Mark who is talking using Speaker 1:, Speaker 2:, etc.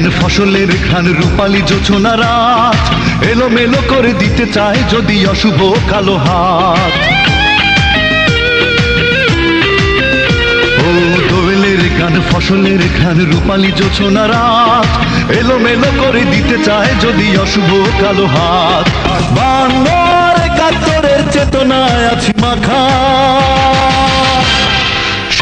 Speaker 1: গান ফসলের ঘ্রাণ রূপালী জোছনা রাত। এলোমেলো করে দিতে চায় যদি অশুভ কালো হাত। ও ফসলের ঘ্রাণ রূপালী জোছনা রাত। এলো মেলো করে দিতে চায় যদি অশুভ কালো হাত। বাংলার একাত্তরের চেতনায় আছি মাখা।